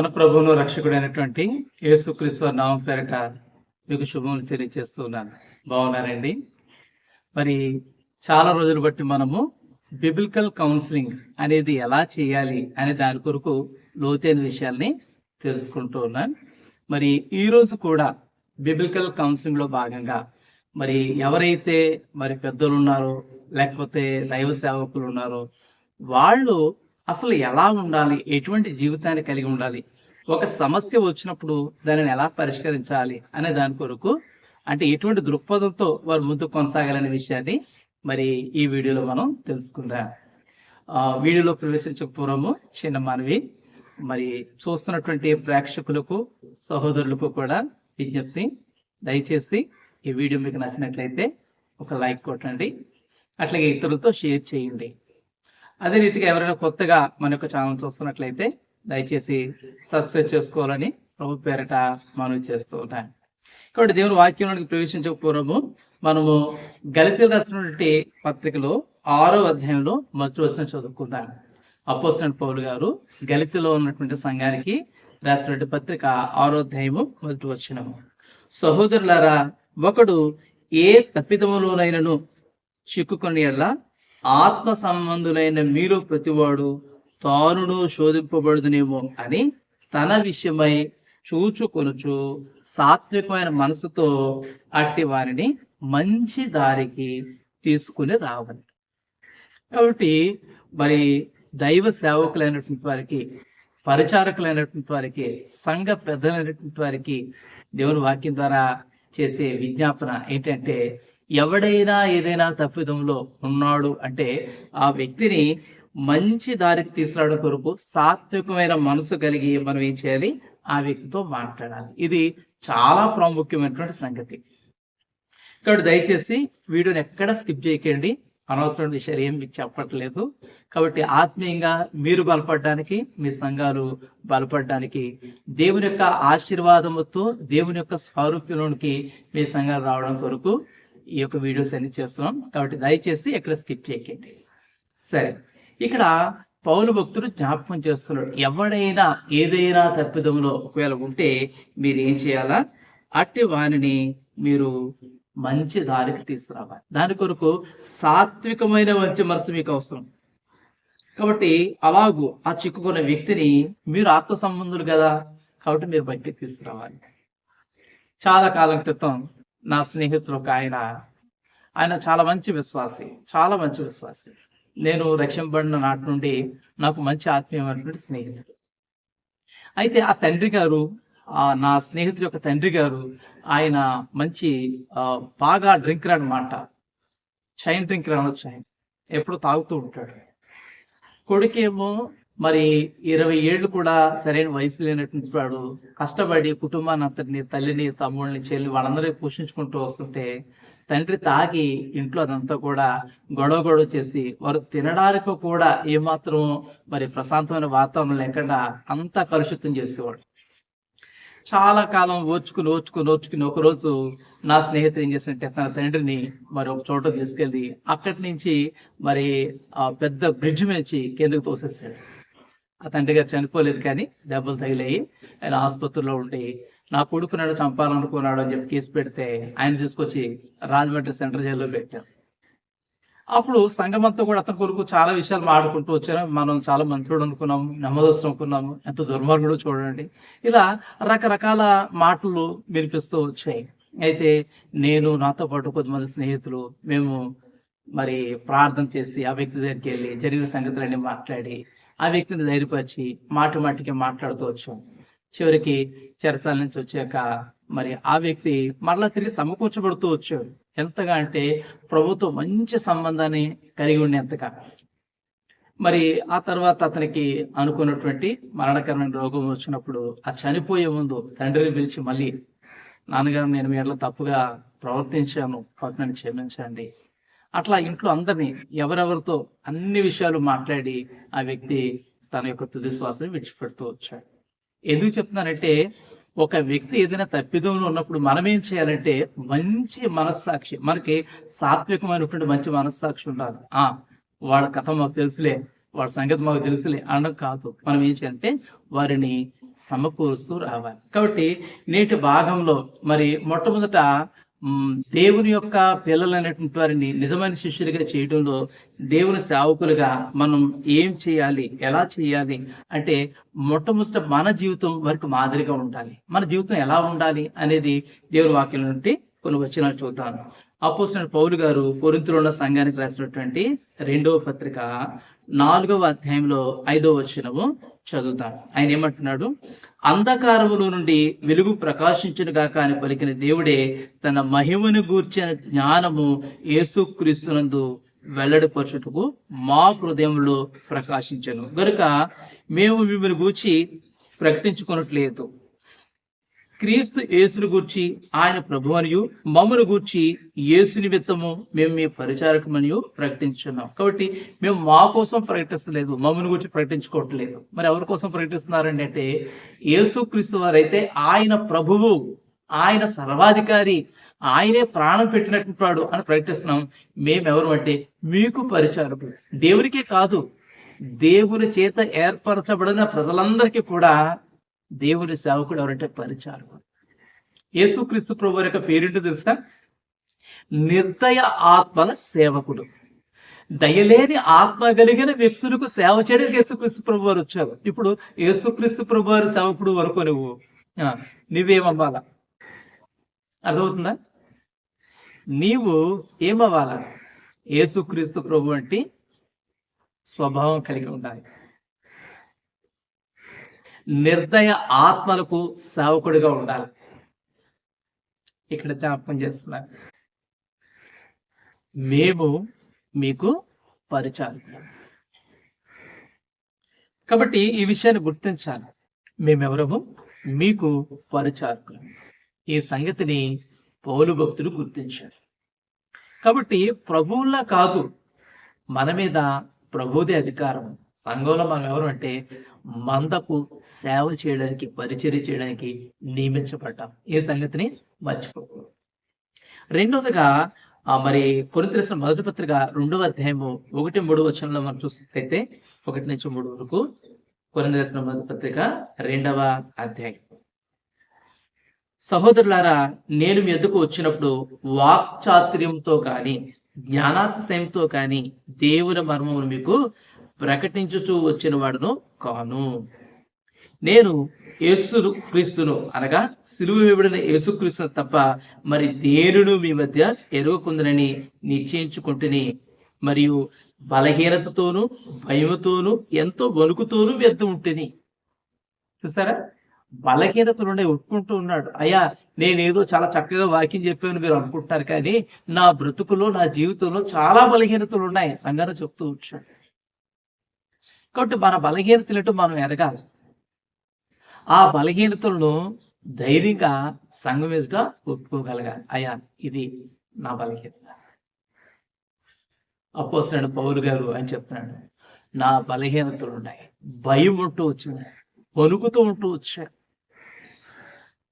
మన ప్రభువును రక్షకుడైనటువంటి యేసుక్రీస్తు వారి నామం పేరట మీకు శుభములు తెలియజేస్తున్నాను. బాగున్నారండి? మరి చాలా రోజులు బట్టి మనము బిబిలికల్ కౌన్సిలింగ్ అనేది ఎలా చేయాలి అనే దాని కొరకు లోతైన విషయాల్ని తెలుసుకుంటూ ఉన్నాను. మరి ఈ రోజు కూడా బిబిలికల్ కౌన్సిలింగ్లో భాగంగా మరి ఎవరైతే మరి పెద్దలు ఉన్నారో లేకపోతే దైవ సేవకులు ఉన్నారో వాళ్ళు అసలు ఎలా ఉండాలి? ఎటువంటి జీవితాన్ని కలిగి ఉండాలి? ఒక సమస్య వచ్చినప్పుడు దానిని ఎలా పరిష్కరించాలి అనే దాని కొరకు అంటే ఎటువంటి దృక్పథంతో వారు ముందు కొనసాగాలనే విషయాన్ని మరి ఈ వీడియోలో మనం తెలుసుకుందాం. వీడియోలో ప్రవేశించక పూర్వము చిన్న మనవి. మరి చూస్తున్నటువంటి ప్రేక్షకులకు సహోదరులకు కూడా విజ్ఞప్తి. దయచేసి ఈ వీడియో మీకు నచ్చినట్లయితే ఒక లైక్ కొట్టండి. అట్లాగే ఇతరులతో షేర్ చేయండి. అదే రీతిగా ఎవరైనా కొత్తగా మన యొక్క ఛానల్ చూస్తున్నట్లయితే దయచేసి సబ్స్క్రైబ్ చేసుకోవాలని ప్రభు పేరట మనం చేస్తూ ఉన్నాను. కాబట్టి దేవుని వాక్యంలోకి ప్రవేశించక పూర్వము మనము గలిపి రాసినటువంటి పత్రికలో ఆరో అధ్యాయంలో మొదటి వచ్చిన చదువుకుందాం. అపోసిన పౌలు గారు గలితిలో ఉన్నటువంటి సంఘానికి రాసినటువంటి పత్రిక ఆరో అధ్యాయము మొదటి వచ్చినము సహోదరులారా ఒకడు ఏ తప్పిదములోనైనను చిక్కుకొని ఎడల ఆత్మ సంబంధులైన మీరు ప్రతివాడు తానును శోధింపబడుదునేమో అని తన విషయమై చూచుకొనుచు సాత్వికమైన మనసుతో అట్టి వారిని మంచి దారికి తీసుకుని రావాలి కాబట్టి మరి దైవ సేవకులైనటువంటి వారికి పరిచారకులైనటువంటి వారికి సంఘ పెద్దలైనటువంటి వారికి దేవుని వాక్యం ద్వారా చేసే విజ్ఞాపన ఏంటంటే ఎవడైనా ఏదైనా తప్పిదంలో ఉన్నాడు అంటే ఆ వ్యక్తిని మంచి దారికి తీసుకురావడం కొరకు సాత్వికమైన మనసు కలిగి మనం ఏం చేయాలి? ఆ వ్యక్తితో మాట్లాడాలి. ఇది చాలా ప్రాముఖ్యమైనటువంటి సంగతి. కాబట్టి దయచేసి వీడియోని ఎక్కడ స్కిప్ చేయకండి. అనవసరమైన విషయాలు ఏం మీకు చెప్పట్లేదు. కాబట్టి ఆత్మీయంగా మీరు బలపడడానికి మీ సంఘాలు బలపడడానికి దేవుని యొక్క ఆశీర్వాదముతో దేవుని యొక్క స్వరూప్యంలోనికి మీ సంఘాలు రావడం కొరకు ఈ యొక్క వీడియోస్ అన్ని చేస్తున్నాం. కాబట్టి దయచేసి ఎక్కడ స్కిప్ చేయకండి. సరే. ఇక్కడ పౌలు భక్తుడు జ్ఞాపకం చేస్తున్నాడు. ఎవడైనా ఏదైనా తప్పిదంలో ఒకవేళ ఉంటే మీరు ఏం చేయాలా? అట్టి వాణిని మీరు మంచి దారికి తీసుకురావాలి. దాని కొరకు సాత్వికమైన మంచి మనసు మీకు అవసరం. కాబట్టి అలాగూ ఆ చిక్కుకున్న వ్యక్తిని మీరు ఆత్మ సంబంధులు కదా? కాబట్టి మీరు బయటికి తీసుకురావాలి. చాలా కాలం క్రితం నా స్నేహితుడు ఒక ఆయన ఆయన చాలా మంచి విశ్వాసి చాలా మంచి విశ్వాసి. నేను రక్షింపబడిన నాటి నుండి నాకు మంచి ఆత్మీయమైనటువంటి స్నేహితుడు. అయితే ఆ తండ్రి గారు ఆ నా స్నేహితుడి యొక్క తండ్రి గారు ఆయన మంచి బాగా డ్రింకర్ అనమాట చైన్ డ్రింకర్ అనొచ్చు ఆయన. ఎప్పుడు తాగుతూ ఉంటాడు. కొడుకేమో మరి ఇరవై ఏళ్ళు కూడా సరైన వయసు లేనటువంటి వాడు కష్టపడి కుటుంబాన్ని అంతటిని తల్లిని తమ్ముడిని చెల్లి వాళ్ళందరినీ పోషించుకుంటూ వస్తుంటే తండ్రి తాగి ఇంట్లో అదంతా కూడా గొడవ గొడవ చేసి వారు తినడానికి కూడా ఏమాత్రం మరి ప్రశాంతమైన వాతావరణం లేకుండా అంతా కలుషితం చేసేవాడు. చాలా కాలం ఓర్చుకుని ఓర్చుకుని ఓర్చుకుని ఒక రోజు నా స్నేహితుడు ఏం చేసినట్టే తన తండ్రిని మరి ఒక చోట తీసుకెళ్ళి అక్కడి నుంచి మరి ఆ పెద్ద బ్రిడ్జ్ నుంచి కిందకు తోసేస్తాడు ఆ తండ్రి గారు చనిపోలేదు కానీ దెబ్బలు తగిలాయి. ఆయన ఆసుపత్రిలో ఉండి నా కొడుకు నాడు చంపాలనుకున్నాడు అని చెప్పి కేసు పెడితే ఆయన తీసుకొచ్చి రాజమండ్రి సెంట్రల్ జైల్లో పెట్టాం. అప్పుడు సంఘమంతో కూడా అతని కొరకు చాలా విషయాలు మాట్లాడుకుంటూ వచ్చారు. మనం చాలా మంచోడు అనుకున్నాము నెమ్మదస్తు అనుకున్నాము ఎంత దుర్మార్గుడు చూడండి. ఇలా రకరకాల మాటలు వినిపిస్తూ వచ్చాయి. అయితే నేను నాతో పాటు కొంతమంది స్నేహితులు మేము మరి ప్రార్థన చేసి ఆ వ్యక్తి దగ్గరికి వెళ్ళి జరిగిన సంగతులన్నీ మాట్లాడి ఆ వ్యక్తిని ధైర్యపరిచి మాటి మాటికి మాట్లాడుతూ వచ్చాం. చివరికి చెరసాల నుంచి వచ్చాక మరి ఆ వ్యక్తి మరలా తిరిగి సమకూర్చబడుతూ వచ్చాడు. ఎంతగా అంటే ప్రభుత్వం మంచి సంబంధాన్ని కలిగి ఉండేంతగా మరి ఆ తర్వాత అతనికి అనుకున్నటువంటి మరణకరమైన రోగం వచ్చినప్పుడు ఆ చనిపోయే ముందు తండ్రిని పిలిచి మళ్ళీ నాన్నగారు నేను మీ తప్పుగా ప్రవర్తించాను. కాబట్టి నన్ను క్షమించండి. అట్లా ఇంట్లో అందరినీ ఎవరెవరితో అన్ని విషయాలు మాట్లాడి ఆ వ్యక్తి తన యొక్క తుది శ్వాసని విడిచిపెడుతూ వచ్చాడు. ఎందుకు చెప్తున్నానంటే ఒక వ్యక్తి ఏదైనా తప్పిదంలో ఉన్నప్పుడు మనం ఏం చేయాలంటే మంచి మనస్సాక్షి మనకి సాత్వికమైనటువంటి మంచి మనస్సాక్షి ఉండాలి. ఆ వాళ్ళ కథ మాకు తెలుసులే వాళ్ళ సంగతి మాకు తెలుసులే అనడం కాదు. మనం ఏం చేయాలంటే వారిని సమకూరుస్తూ రావాలి. కాబట్టి నేటి భాగంలో మరి మొట్టమొదట దేవుని యొక్క పిల్లలు అనేటువంటి వారిని నిజమైన శిష్యులుగా చేయడంలో దేవుని సేవకులుగా మనం ఏం చేయాలి? ఎలా చేయాలి? అంటే మొట్టమొదట మన జీవితం వారికి మాదిరిగా ఉండాలి. మన జీవితం ఎలా ఉండాలి అనేది దేవుని వాక్యం నుండి కొన్ని వచనాలు చూద్దాం. అపోసిన పౌలు గారు కొరింతలో ఉన్న సంఘానికి రాసినటువంటి రెండవ పత్రిక నాలుగవ అధ్యాయంలో ఐదవ వచ్చినము చదువుతాం ఆయన ఏమంటున్నాడు? అంధకారములో నుండి వెలుగు ప్రకాశించును గాక అని పలికిన దేవుడే తన మహిమను గూర్చిన జ్ఞానము యేసుక్రీస్తునందు వెల్లడిపరచుటకు మా హృదయంలో ప్రకాశించను. గనుక మేము మిమ్మల్ని గూర్చి ప్రకటించుకున్నట్లేదు క్రీస్తు యేసుని గూర్చి ఆయన ప్రభు అనియు మమ్మను గూర్చి యేసు నిమిత్తము మేము మీ పరిచారకమనియు ప్రకటించున్నాం కాబట్టి మేము మా కోసం ప్రకటిస్తలేదు మమ్మను గురించి ప్రకటించుకోవట్లేదు. మరి ఎవరి కోసం ప్రకటిస్తున్నారండి అంటే యేసు క్రీస్తు వారైతే ఆయన ప్రభువు ఆయన సర్వాధికారి ఆయనే ప్రాణం పెట్టినట్టున్నాడు అని ప్రకటిస్తున్నాం. మేమెవరు అంటే మీకు పరిచారకులు. దేవునికే కాదు దేవుని చేత ఏర్పరచబడిన ప్రజలందరికీ కూడా దేవుని సేవకుడు ఎవరంటే పరిచారకుడు. యేసుక్రీస్తు ప్రభు యొక్క పేరేంటో తెలుసా? నిర్దయ ఆత్మల సేవకుడు. దయలేని ఆత్మ కలిగిన వ్యక్తులకు సేవ చేయడానికి యేసుక్రీస్తు ప్రభు వారు వచ్చారు. ఇప్పుడు యేసుక్రీస్తు ప్రభు వారి సేవకుడు వరకు నువ్వు. ఆ, నువ్వేమవ్వాలా? అర్థమవుతుందా? నీవు ఏమవ్వాలా? యేసుక్రీస్తు ప్రభు వంటి స్వభావం కలిగి ఉండాలి. నిర్దయ ఆత్మలకు సేవకుడిగా ఉండాలి. ఇక్కడ జ్ఞాపకం చేస్తున్నారు మేము మీకు పరిచారకులం. కాబట్టి ఈ విషయాన్ని గుర్తించాలి. మేమెవరము? మీకు పరిచారకులం. ఈ సంగతిని పౌలు భక్తులు గుర్తించారు కాబట్టి ప్రభువులా కాదు మన మీద ప్రభుదే అధికారం సంఘంలో మనం ఎవరు అంటే మందకు సేవ చేయడానికి పరిచర్య చేయడానికి నియమించబడ్డాం. ఈ సంగతిని మర్చిపోకూడదు. రెండవదిగా మరి కొరింథీయుల మొదటి పత్రిక రెండవ అధ్యాయము ఒకటి మూడు వచనంలో మనం చూసినట్లయితే ఒకటి నుంచి మూడు వరకు కొరింథీయుల మొదటి పత్రిక రెండవ అధ్యాయం. సహోదరులారా నేను మీ ఎద్దుకు వచ్చినప్పుడు వాక్చాతుర్యంతో కానీ జ్ఞానాతిశయంతో కానీ దేవుని మర్మమును మీకు ప్రకటించుచూ వచ్చిన వాడును కాను. నేను యేసును క్రీస్తును అనగా సిలువ వేయబడిన యేసుక్రీస్తును తప్ప మరి దేరును మీ మధ్య ఎరుగకుందనని నిశ్చయించుకుంటుని మరియు బలహీనతతోనూ భయముతోనూ ఎంతో వణుకుతోనూ వ్యర్థం ఉంటేని. చూసారా? బలహీనతలుండే ఒప్పుకుంటూ ఉన్నాడు. అయ్యా నేనేదో చాలా చక్కగా వాక్యం చెప్పాను మీరు అనుకుంటున్నారు కానీ నా బ్రతుకులో నా జీవితంలో చాలా బలహీనతలు ఉన్నాయి. సంఘాన్ని చెప్తూ వచ్చాడు. కాబట్టి మన బలహీనతలు మనం ఎరగాలి. ఆ బలహీనతలను ధైర్యంగా సంఘం ఎదుట ఒప్పుకోగలగాలి అయ్యా ఇది నా బలహీనత. అపోసరాడు పౌరు గారు అని చెప్తున్నాడు నా బలహీనతలు ఉన్నాయి. భయం ఉంటూ వచ్చింది. వణుకుతూ ఉంటూ వచ్చా.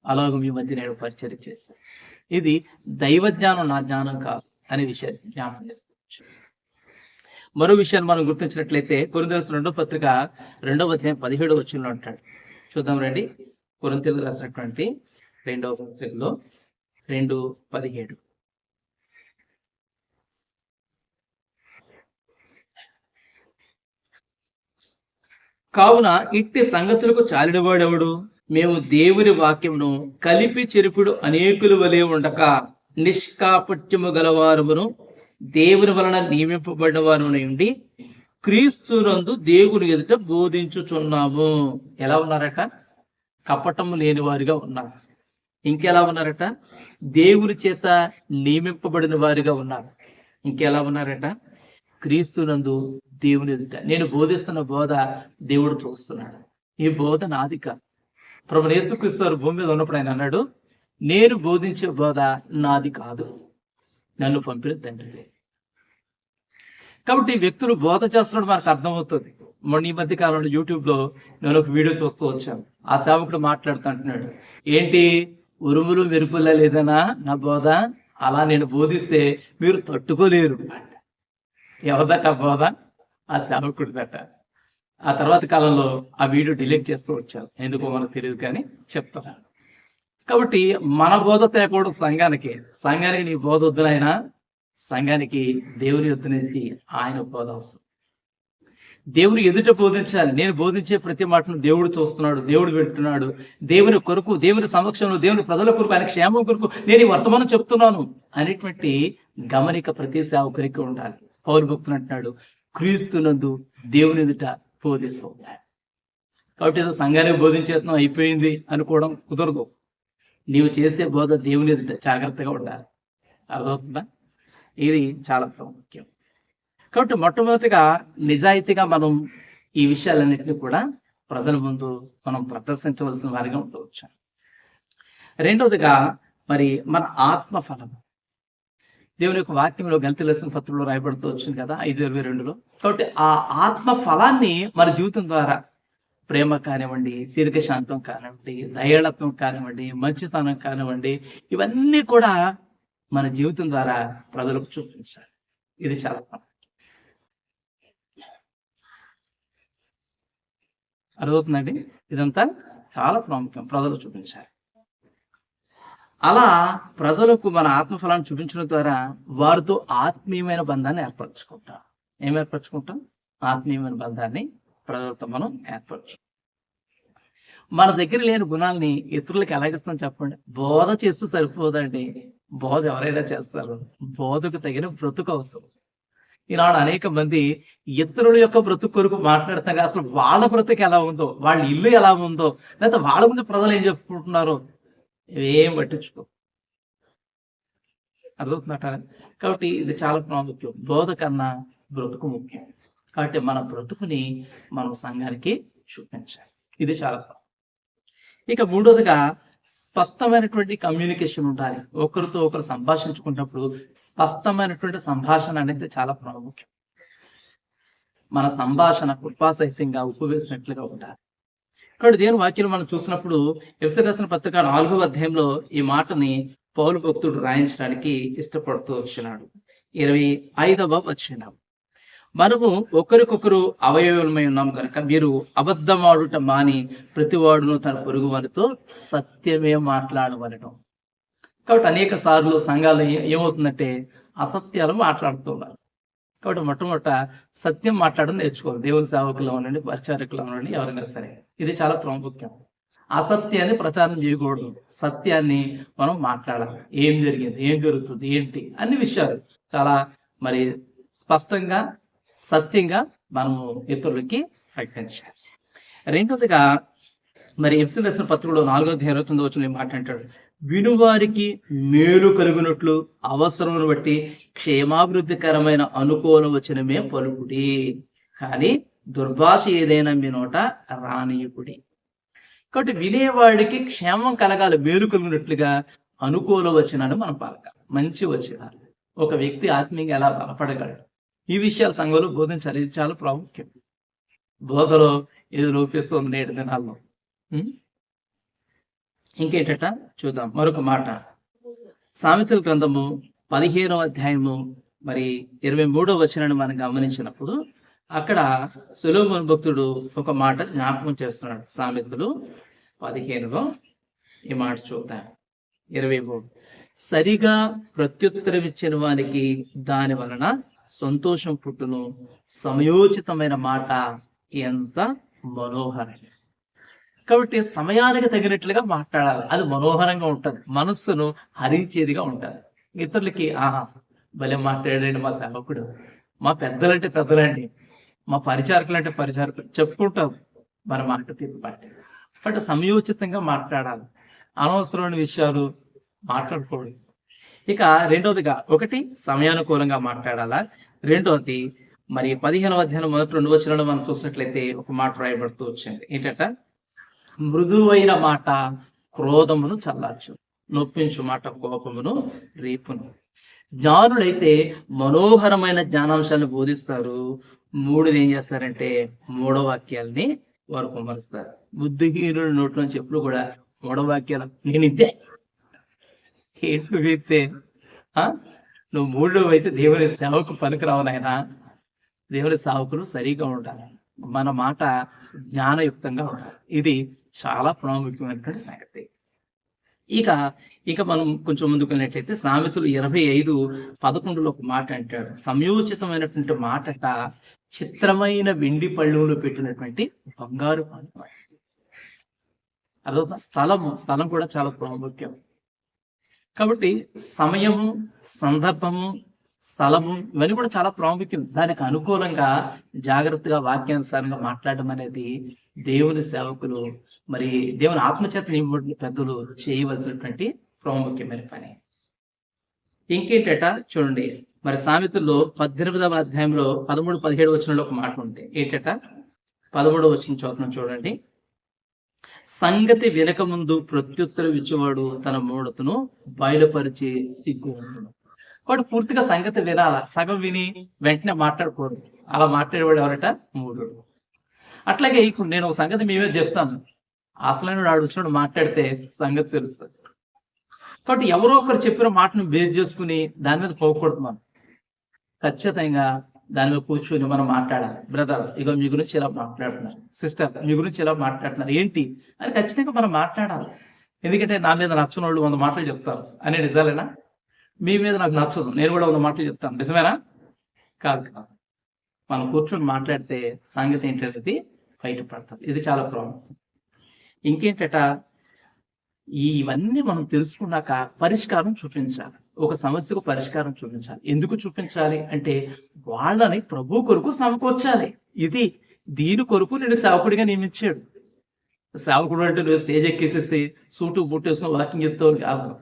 అలాగ మీ మధ్య నేను పరిచయం చేస్తాను ఇది దైవ జ్ఞానం నా జ్ఞానం కాదు అనే విషయాన్ని జ్ఞాపకం చేస్తూ వచ్చాను. మరో విషయాన్ని మనం గుర్తించినట్లయితే కొరింథీయుల రెండో పత్రిక రెండవ అధ్యాయం పదిహేడు వచ్చిన అంటాడు. చూద్దాం రండి. కొరింతలు రాసినటువంటి రెండవ పత్రికలో రెండు పదిహేడు. కావున ఇట్టి సంగతులకు చాలినవాడెవడు? మేము దేవుని వాక్యమును కలిపి చెరుపుడు అనేకులు వలె ఉండక నిష్కాపట్యము గలవారమును దేవుని వలన నియమింపబడిన వారు ఉండి క్రీస్తునందు దేవుని ఎదుట బోధించుచున్నాము. ఎలా ఉన్నారట? కపటము లేని వారిగా ఉన్నారు. ఇంకెలా ఉన్నారట? దేవుని చేత నియమింపబడిన వారిగా ఉన్నారు. ఇంకెలా ఉన్నారట? క్రీస్తునందు దేవుని ఎదుట. నేను బోధిస్తున్న బోధ దేవుడు చూస్తున్నాడు. ఈ బోధ నాది కాదు. ప్రభు నేసుక్రీస్తు భూమి మీద ఉన్నప్పుడు ఆయన అన్నాడు నేను బోధించే బోధ నాది కాదు. నన్ను పంపిన తండ్రి కాబట్టి వ్యక్తులు బోధ చేస్తున్నాడు మనకు అర్థమవుతుంది. మొన్న ఈ మధ్య కాలంలో యూట్యూబ్లో నేను ఒక వీడియో చూస్తూ వచ్చాను. ఆ సేవకుడు మాట్లాడుతూ అంటున్నాడు ఏంటి? ఉరుములు మెరుపులా లేదనా నా బోధ? అలా నేను బోధిస్తే మీరు తట్టుకోలేరు. ఎవరిదట ఆ బోధ? ఆ సేవకుడిదట. ఆ తర్వాత కాలంలో ఆ వీడియో డిలీట్ చేస్తూ వచ్చారు ఎందుకో మనకు తెలియదు కానీ చెప్తున్నాను కాబట్టి మన బోధ తేకూడదు సంఘానికి. సంఘానికి నీ బోధ వద్దునైనా సంఘానికి దేవుని యొద్ద నుంచి ఆయన బోధ వస్తుంది. దేవుని ఎదుట బోధించాలి. నేను బోధించే ప్రతి మాటను దేవుడు చూస్తున్నాడు దేవుడు వింటున్నాడు. దేవుని కొరకు దేవుని సమక్షంలో దేవుని ప్రజల కొరకు ఆయన క్షేమం కొరకు నేను ఈ వర్తమానం చెప్తున్నాను అనేటువంటి గమనిక ప్రతి సేవకునికి ఉండాలి. పౌరు భక్తులు అంటున్నాడు క్రీస్తునందు దేవుని ఎదుట బోధిస్తూ కాబట్టి ఏదో సంఘానికి బోధించేతనం అయిపోయింది అనుకోవడం కుదరదు. నీవు చేసే బోధ దేవుని ఎదుట జాగ్రత్తగా ఉండాలి. అర్థమవుతుందా? ఇది చాలా ప్రాముఖ్యం కాబట్టి మొట్టమొదటిగా నిజాయితీగా మనం ఈ విషయాలన్నింటినీ కూడా ప్రజల ముందు మనం ప్రదర్శించవలసిన వారిగా ఉండవచ్చు. రెండవదిగా మరి మన ఆత్మ ఫలం దేవుని యొక్క వాక్యంలో గలిత పత్రంలో రాయబడుతూ వచ్చింది కదా ఐదు ఇరవై రెండులో. కాబట్టి ఆ ఆత్మ ఫలాన్ని మన జీవితం ద్వారా ప్రేమ కానివ్వండి దీర్ఘశాంతం కానివ్వండి దయాళత్వం కానివ్వండి మంచితనం కానివ్వండి ఇవన్నీ కూడా మన జీవితం ద్వారా ప్రజలకు చూపించాలి. ఇది చాలా ప్రాముఖ్యం. అర్థమవుతుందండి? ఇదంతా చాలా ప్రాముఖ్యం. ప్రజలు చూపించాలి. అలా ప్రజలకు మన ఆత్మఫలాన్ని చూపించడం ద్వారా వారితో ఆత్మీయమైన బంధాన్ని ఏర్పరచుకుంటాం. ఏం ఏర్పరచుకుంటాం? ఆత్మీయమైన బంధాన్ని ప్రజలతో మనం ఏర్పరచు మన దగ్గర లేని గుణాలని ఇతరులకు ఎలాగిస్తాం చెప్పండి? బోధ చేస్తే సరిపోదండి. బోధ ఎవరైనా చేస్తారు. బోధకు తగిన బ్రతుకు అవసరం. ఈనాడు అనేక మంది ఇతరుల యొక్క బ్రతుకు కొరకు మాట్లాడతాగా అసలు వాళ్ళ బ్రతుకు ఎలా ఉందో వాళ్ళ ఇల్లు ఎలా ఉందో లేకపోతే వాళ్ళ ముందు ప్రజలు ఏం చెప్పుకుంటున్నారో ఏం పట్టించుకో. అర్థవుతుందట కాబట్టి ఇది చాలా ప్రాముఖ్యం. బోధ కన్నా బ్రతుకు ముఖ్యం. కాబట్టి మన బ్రతుకుని మనం సంఘానికి చూపించాలి. ఇది చాలా ఇక మూడోదిగా స్పష్టమైనటువంటి కమ్యూనికేషన్ ఉండాలి. ఒకరితో ఒకరు సంభాషించుకున్నప్పుడు స్పష్టమైనటువంటి సంభాషణ అనేది చాలా ప్రాముఖ్యం. మన సంభాషణ కృపాసహితంగా ఉపవేసినట్లుగా ఉండాలి. కాబట్టి దేవుని వాక్యం మనం చూసినప్పుడు ఎఫ్సీ రాసిన పత్రిక నాలుగవ అధ్యాయంలో ఈ మాటని పౌలు భక్తుడు రాయించడానికి ఇష్టపడుతూ వచ్చినాడు. ఇరవై ఐదవ వచ్చినాం మనము ఒకరికొకరు అవయవమై ఉన్నాం కనుక మీరు అబద్ధమాడుట మాని ప్రతివాడును తన పొరుగు వారితో సత్యమే మాట్లాడవలడం కాబట్టి అనేక సార్లు సంఘాలు ఏమవుతుందంటే అసత్యాలు మాట్లాడుతున్నారు కాబట్టి మొట్టమొదట సత్యం మాట్లాడడం నేర్చుకోవాలి. దేవుని సేవకులు ఉండండి పరిచారకులు ఉండండి ఎవరైనా సరే. ఇది చాలా ప్రాముఖ్యం. అసత్యాన్ని ప్రచారం చేయకూడదు. సత్యాన్ని మనం మాట్లాడాలి. ఏం జరిగింది ఏం జరుగుతుంది ఏంటి అన్ని విషయాలు చాలా మరి స్పష్టంగా సత్యంగా మనము ఇతరులకి ప్రకటించాలి. రెండవదిగా మరి ఎఫ్సి రసిన పత్రికలో నాలుగో ఇరవై తొమ్మిది వచ్చిన మాట వినువారికి మేలు కలుగునట్లు అవసరమును బట్టి క్షేమాభివృద్ధికరమైన అనుకూలం వచ్చిన మే పలుకుడి. కానీ దుర్భాష ఏదైనా మీ నోట రానియుకుడి. కాబట్టి వినేవాడికి క్షేమం కలగాలి మేలు కలిగినట్లుగా అనుకూల వచనాన్ని మనం పలకాలి. మంచి వచనాలు. ఒక వ్యక్తి ఆత్మీయంగా ఎలా బలపడగలడు? ఈ విషయాలు సంఘంలో బోధించాలి. ఇది చాలా ప్రాముఖ్యం. బోధలో ఇది లోపిస్తుంది నేటి దినాల్లో? ఇంకేటట? చూద్దాం. మరొక మాట. సామెతల గ్రంథము పదిహేనవ అధ్యాయము మరి ఇరవై మూడో వచనాన్ని మనం గమనించినప్పుడు అక్కడ సులోమన్ భక్తుడు ఒక మాట జ్ఞాపకం చేస్తున్నాడు. సామెతలు పదిహేనులో ఈ మాట చూద్దాం. ఇరవై మూడు. సరిగా ప్రత్యుత్తరం ఇచ్చిన వారికి దాని వలన సంతోషం పుట్టును సమయోచితమైన మాట ఎంత మనోహరం. కాబట్టి సమయానికి తగినట్లుగా మాట్లాడాలి. అది మనోహరంగా ఉంటుంది. మనస్సును హరించేదిగా ఉంటుంది ఇతరులకి ఆహా భలే మాట్లాడండి మా సేవకుడు. మా పెద్దలంటే పెద్దలండి. మా పరిచారకులు అంటే పరిచారకులు. చెప్పుకుంటాం. మన మాట తీర్పు బట్టి బట్ సమయోచితంగా మాట్లాడాలి. అనవసరమైన విషయాలు మాట్లాడకూడదు ఇక రెండవదిగా ఒకటి సమయానుకూలంగా మాట్లాడాలా? రెండవది మరి పదిహేనవ అధ్యాయం మొదటి రెండు వచనాలు మనం చూసినట్లయితే ఒక మాట రాయబడుతూ వచ్చింది. ఏంటంట మృదువైన మాట క్రోధమును చల్లార్చు నొప్పించు మాట కోపమును రేపును. జ్ఞానులైతే మనోహరమైన జ్ఞానాంశాలను బోధిస్తారు. మూడుని ఏం చేస్తారంటే మూడో వాక్యాలని వారు కుమరుస్తారు బుద్ధిహీనుడు నోట్లోంచి ఎప్పుడు కూడా మూడో వాక్యాలు నేను ఇదే ఏంటి నువ్వు ఆ? నువ్వు మూడో అయితే దేవుని సేవకు పనికిరావు నాయన. దేవుని సేవకులు సరిగా ఉండాలి. మన మాట జ్ఞానయుక్తంగా ఉండాలి. ఇది చాలా ప్రాముఖ్యమైనటువంటి సంగతి. ఇక ఇక మనం కొంచెం ముందుకు వెళ్ళినట్లయితే సామెతలు ఇరవై ఐదు పదకొండులో ఒక మాట అంటాడు. సంయోచితమైనటువంటి మాటట చిత్రమైన వెండి పళ్ళులో పెట్టినటువంటి బంగారు పళ్ళు అదొక స్థలము. స్థలం కూడా చాలా ప్రాముఖ్యం. కాబట్టి సమయము సందర్భము స్థలము ఇవన్నీ కూడా చాలా ప్రాముఖ్యం. దానికి అనుకూలంగా జాగ్రత్తగా వాక్యానుసారంగా మాట్లాడడం అనేది దేవుని సేవకులు మరి దేవుని ఆత్మచేత నింపబడిన పెద్దలు చేయవలసినటువంటి ప్రాముఖ్యమైన పని. ఇంకేంటట? చూడండి. మరి సామెతల్లో పద్దెనిమిదవ అధ్యాయంలో పదమూడు పదిహేడు వచనంలో ఒక మాట ఉంది. ఏంటట? పదమూడవ వచ్చిన చోతనం చూడండి. సంగతి వినక ముందు ప్రత్యుత్తరం ఇచ్చేవాడు తన మూడతను బయలుపరిచి సిగ్గు ఉంటాడు వాడు పూర్తిగా సంగతి వినాల? సగం విని వెంటనే మాట్లాడకూడదు అలా మాట్లాడేవాడు ఎవరట? మూడు అట్లాగే ఇప్పుడు నేను ఒక సంగతి మేమే చెప్తాను. అసలైన వాడు వచ్చినప్పుడు మాట్లాడితే సంగతి తెలుస్తుంది. కాబట్టి ఎవరో ఒకరు చెప్పిన మాటను బేస్ చేసుకుని దాని మీద పోకూడదు మనం. ఖచ్చితంగా దాని మీద కూర్చొని మనం మాట్లాడాలి. బ్రదర్ ఇక మీ గురించి ఇలా మాట్లాడుతున్నారు. సిస్టర్ మీ గురించి ఇలా మాట్లాడుతున్నారు. ఏంటి? అని ఖచ్చితంగా మనం మాట్లాడాలి. ఎందుకంటే నా మీద నచ్చని వాళ్ళు వంద మాటలు చెప్తారు. అనే నిజాలేనా? మీ మీద నాకు నచ్చదు. నేను కూడా వంద మాటలు చెప్తాను. నిజమేనా? కాదు కాదు. మనం కూర్చొని మాట్లాడితే సంగతి ఏంటనేది బయటపడుతుంది ఇది చాలా ప్రాబ్లం ఇంకేంటట? ఇవన్నీ మనం తెలుసుకున్నాక పరిష్కారం చూపించాలి. ఒక సమస్యకు పరిష్కారం చూపించాలి. ఎందుకు చూపించాలి అంటే వాళ్ళని ప్రభు కొరకు సమకూర్చాలి ఇది దీని కొరకు నేను సేవకుడిగా నియమించాడు. సేవకుడు అంటే నువ్వు స్టేజ్ ఎక్కేసేసి సూటు బుట్టేసుకుని వాకింగ్ చెప్తావు కాదు.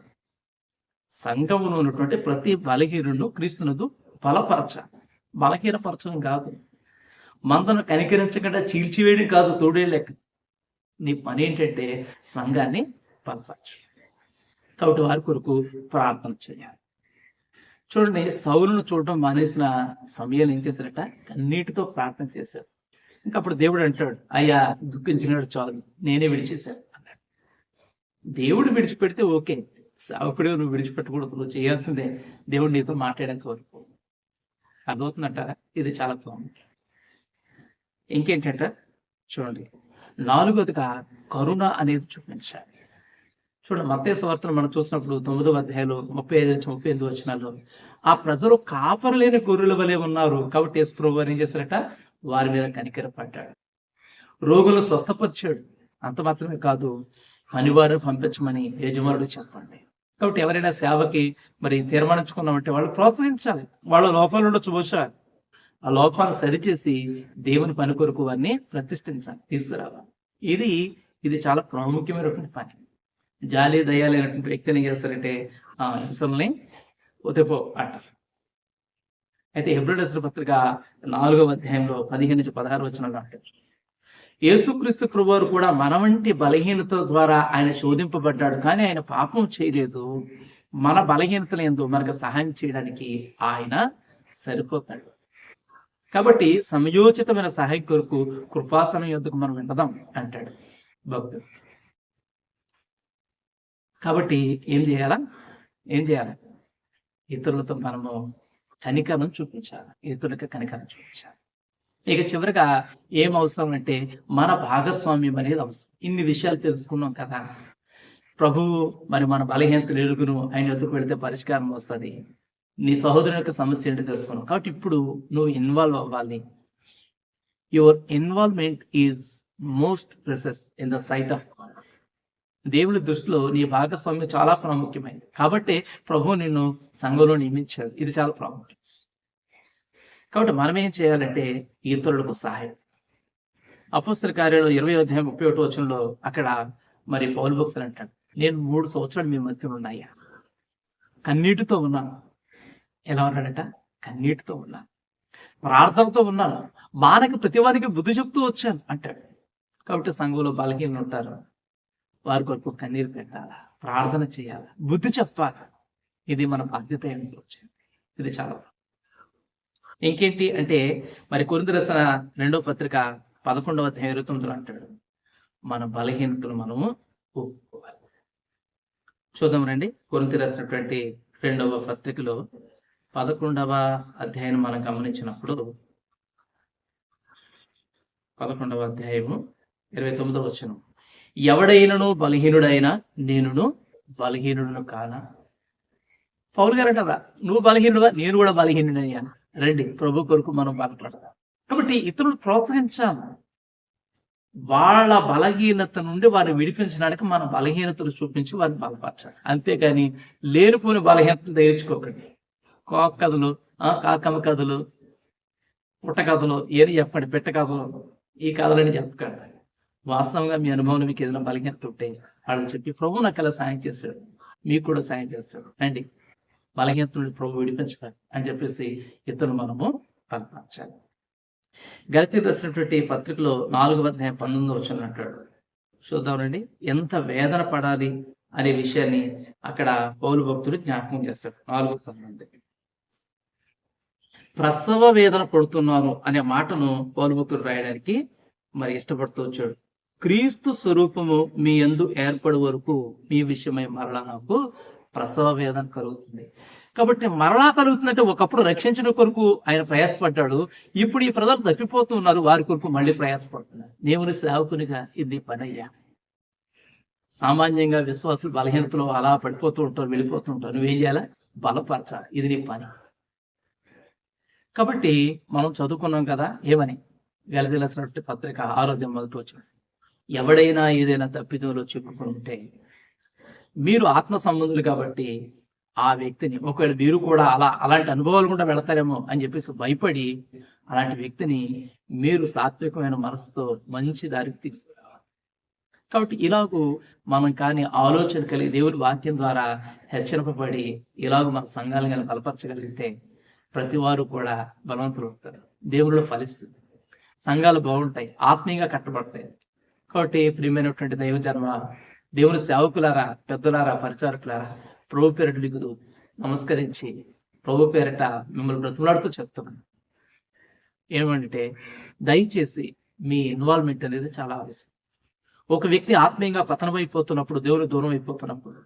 సంఘంలో ఉన్నటువంటి ప్రతి బలహీనుడు క్రీస్తునదు బలపరచాలి బలహీనపరచడం కాదు. మందను కనికరించకుండా చీల్చివేయడం కాదు తోడే లెక్క నీ పని ఏంటంటే సంఘాన్ని బలపరచు. కాబట్టి వారి కొరకు ప్రార్థన చేయాలి. చూడండి సౌలును చూడటం మానేసిన సమయాలు ఏం చేశారట? కన్నీటితో ప్రార్థన చేశారు. ఇంకా అప్పుడు దేవుడు అంటాడు అయ్యా దుఃఖించినాడు చాలు. నేనే విడిచేశాను అన్నాడు. దేవుడు విడిచిపెడితే ఓకే. సావకుడు నువ్వు విడిచిపెట్టకూడదు నువ్వు చేయాల్సిందే. దేవుడు నీతో మాట్లాడడానికి వరకు. అర్థమవుతుందంటారా? ఇది చాలా ప్రాముఖ్యం ఇంకేంటంట చూడండి నాలుగోదిగా కరుణ అనేది చూపించాలి. చూడండి మత్తే సువార్తను మనం చూసినప్పుడు తొమ్మిదవ అధ్యాయంలో ముప్పై ఐదు నుంచి ముప్పై ఎనిమిది వచ్చినాల్లో ఆ ప్రజలు కాపరలేని గొర్రెల వలె ఉన్నారు. కాబట్టి యేసు ప్రభు ఏం చేశారట? వారి మీద కనికర పడ్డాడు రోగులు స్వస్థపరిచాడు. అంత మాత్రమే కాదు పనివారిని పంపించమని యజమానుడు చెప్పండి. కాబట్టి ఎవరైనా సేవకి మరి తీర్మానించుకున్నామంటే వాళ్ళు ప్రోత్సహించాలి. వాళ్ళ లోపాలు ఉండొచ్చు బహుశా. ఆ లోపాలను సరిచేసి దేవుని పని కొరకు వారిని ప్రతిష్ఠించాలి తీసుకురావాలి. ఇది ఇది చాలా ప్రాముఖ్యమైనటువంటి పని. జాలి దయాలైనటువంటి వ్యక్తిని ఏం చేస్తారంటే ఇతరుల్ని అంటారు. అయితే హెబ్రిడస్ పత్రిక నాలుగవ అధ్యాయంలో పదిహేను నుంచి పదహారు వచ్చిన అంటారు. యేసుక్రీస్తు ప్రభువారు కూడా మన వంటి బలహీనత ద్వారా ఆయన శోధింపబడ్డాడు కానీ ఆయన పాపం చేయలేదు. మన బలహీనతలు ఎందు మనకు సహాయం చేయడానికి ఆయన సరిపోతాడు. కాబట్టి సమయోచితమైన సహాయం కొరకు కృపాసనం ఎందుకు మనం వింటదాం అంటాడు భక్తుడు. కాబట్టి ఏం చేయాలా? ఏం చేయాలి? ఇతరులతో మనము కనికరం చూపించాలి? ఇతరులకు కనికరం చూపించాలి? ఇక చివరిగా ఏం అవసరం అంటే మన భాగస్వామ్యం అనేది అవసరం. ఇన్ని విషయాలు తెలుసుకున్నాం కదా. ప్రభువు మరి మన బలహీనతలు ఎరుగును ఆయన ఎదురు పెడితే పరిష్కారం వస్తుంది. నీ సహోదరుని యొక్క సమస్య ఏంటో తెలుసుకున్నావు కాబట్టి ఇప్పుడు నువ్వు ఇన్వాల్వ్ అవ్వాలి. Your involvement is most precious in the sight of దేవుని దృష్టిలో నీ భాగస్వామ్యం చాలా ప్రాముఖ్యమైనది కాబట్టి ప్రభు నిన్ను సంఘంలో నియమించాడు. ఇది చాలా ప్రాముఖ్యం. కాబట్టి మనం ఏం చేయాలంటే ఇతరులకు సహాయం. అపుస్తల కార్యాలు ఇరవై అధ్యాయం ముప్పై ఒకటి వచనంలో అక్కడ మరి పౌరు భక్తులు అంటాడు నేను మూడు సంవత్సరాలు మీ మధ్య ఉన్నాయా కన్నీటితో ఉన్నాను. ఎలా ఉన్నాడట? కన్నీటితో ఉన్నాను. ప్రార్థనతో ఉన్నాను. మానకు ప్రతివాదికి బుద్ధి చెప్తూ వచ్చాను అంటాడు. కాబట్టి సంఘంలో బలహీనలు ఉంటారు. వారి కొరకు కన్నీరు పెట్టాలా? ప్రార్థన చేయాలా? బుద్ధి చెప్పాలి? ఇది మన బాధ్యత ఏంటో వచ్చింది ఇది చాలా ఇంకేంటి అంటే మరి కొరింది రసన రెండో పత్రిక పదకొండవ అధ్యాయం ఇరవై తొమ్మిదిలో అంటాడు. మన బలహీనతలు మనము ఒప్పుకోవాలి. చూద్దాం రండి. కొరింది రాసినటువంటి రెండవ పత్రికలో పదకొండవ అధ్యాయం మనం గమనించినప్పుడు పదకొండవ అధ్యాయము ఇరవై తొమ్మిదవ వచనం. ఎవడైనను బలహీనుడైనా నేనును బలహీనుడును కానా? పౌరు గారు అంటారా నువ్వు బలహీనుడుగా నేను కూడా బలహీనుడయ్యాను రండి ప్రభు కొరకు మనం బలపడతాం కాబట్టి ఇతరులు ప్రోత్సహించాలి. వాళ్ళ బలహీనత నుండి వారిని విడిపించడానికి మన బలహీనతలు చూపించి వారిని బలపరచాలి. అంతేకాని లేనిపోని బలహీనతలు తెచ్చుకోకండి కోక కథలు ఆ కాకమ్మ కథలు పుట్ట కథలు ఏది చెప్పండి పెట్ట కథలు ఈ కథలని చెప్పకండి. వాస్తవంగా మీ అనుభవంలో మీకు ఏదైనా బలహీనత ఉంటే వాళ్ళు చెప్పి ప్రభు నాకు అలా సాయం చేశాడు. మీకు కూడా సాయం చేస్తాడు. రండి. బలహీనత నుండి ప్రభు విడిపించాలి అని చెప్పేసి ఇతరులు మనము పంపించాలి గతి రాసినటువంటి పత్రికలో నాలుగు అధ్యాయం పంతొమ్మిది వచ్చిన అంటాడు. చూద్దామండి ఎంత వేదన పడాలి అనే విషయాన్ని అక్కడ పౌరు భక్తుడు జ్ఞాపకం చేస్తాడు నాలుగు పంతొమ్మిది ప్రసవ వేదన పడుతున్నాను అనే మాటను పౌరు భక్తుడు రాయడానికి మరి ఇష్టపడుతూ వచ్చాడు. క్రీస్తు స్వరూపము మీ ఎందు ఏర్పడే వరకు మీ విషయమై మరలా నాకు ప్రసవ వేదన కలుగుతుంది. కాబట్టి మరలా కలుగుతుందంటే ఒకప్పుడు రక్షించిన కొరకు ఆయన ప్రయాసపడ్డాడు. ఇప్పుడు ఈ ప్రజలు తప్పిపోతున్నారు వారి కొరకు మళ్ళీ ప్రయాసపడుతున్నారు. దేవుని సేవకునిగా ఇది పనయ్యా సామాన్యంగా విశ్వాసులు బలహీనతలో అలా పడిపోతూ ఉంటారు వెళ్ళిపోతూ ఉంటారు. నువ్వేం చేయాలా? బలపరచాలి. ఇది నీ పని. కాబట్టి మనం చదువుకున్నాం కదా ఏమని? వెలదిలసినట్టు పత్రిక ఆరోగ్యం మొదటి వచ్చాడు ఎవడైనా ఏదైనా తప్పిదోలో చిక్కుకుని ఉంటే మీరు ఆత్మ సంబంధులు కాబట్టి ఆ వ్యక్తిని ఒకవేళ మీరు కూడా అలా అలాంటి అనుభవాలు కూడా వెళతారేమో అని చెప్పేసి భయపడి అలాంటి వ్యక్తిని మీరు సాత్వికమైన మనసుతో మంచి దారికి తీసుకురావాలి. కాబట్టి ఇలాగూ మనం కానీ ఆలోచన కలిగి దేవుడి వాక్యం ద్వారా హెచ్చరింపబడి ఇలాగ మన సంఘాలను కానీ బలపరచగలిగితే ప్రతి వారు కూడా బలవంతులు అవుతారు. దేవుడిలో ఫలిస్తుంది. సంఘాలు బాగుంటాయి. ఆత్మీయంగా కట్టబడతాయి. కాబట్టి ప్రియమైనటువంటి దైవ జన్మ దేవుని సేవకులారా పెద్దలారా పరిచారకులారా ప్రభు పేరట మీకు నమస్కరించి ప్రభు పేరట మిమ్మల్ని బ్రతులాడుతూ చెప్తున్నాను. ఏమంటే దయచేసి మీ ఇన్వాల్వ్మెంట్ అనేది చాలా అవసరం. ఒక వ్యక్తి ఆత్మీయంగా పతనమైపోతున్నప్పుడు దేవుని దూరం అయిపోతున్నప్పుడు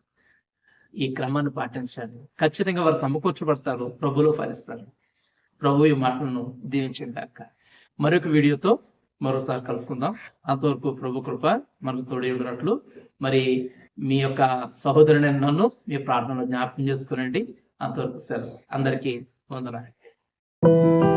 ఈ క్రమాన్ని పాటించాలి. ఖచ్చితంగా వారు సమకూర్చబడతారు ప్రభులో ఫలిస్తారు. ప్రభు ఈ మాటలను దీవించండి దాకా మరొక వీడియోతో మరోసారి కలుసుకుందాం. అంతవరకు ప్రభు కృప మనకు తోడి ఉన్నట్లు మరి మీ యొక్క సహోదరుని నన్ను మీ ప్రార్థనలో జ్ఞాపకం చేసుకునండి. అంతవరకు సెలవు. అందరికీ వందనాలు.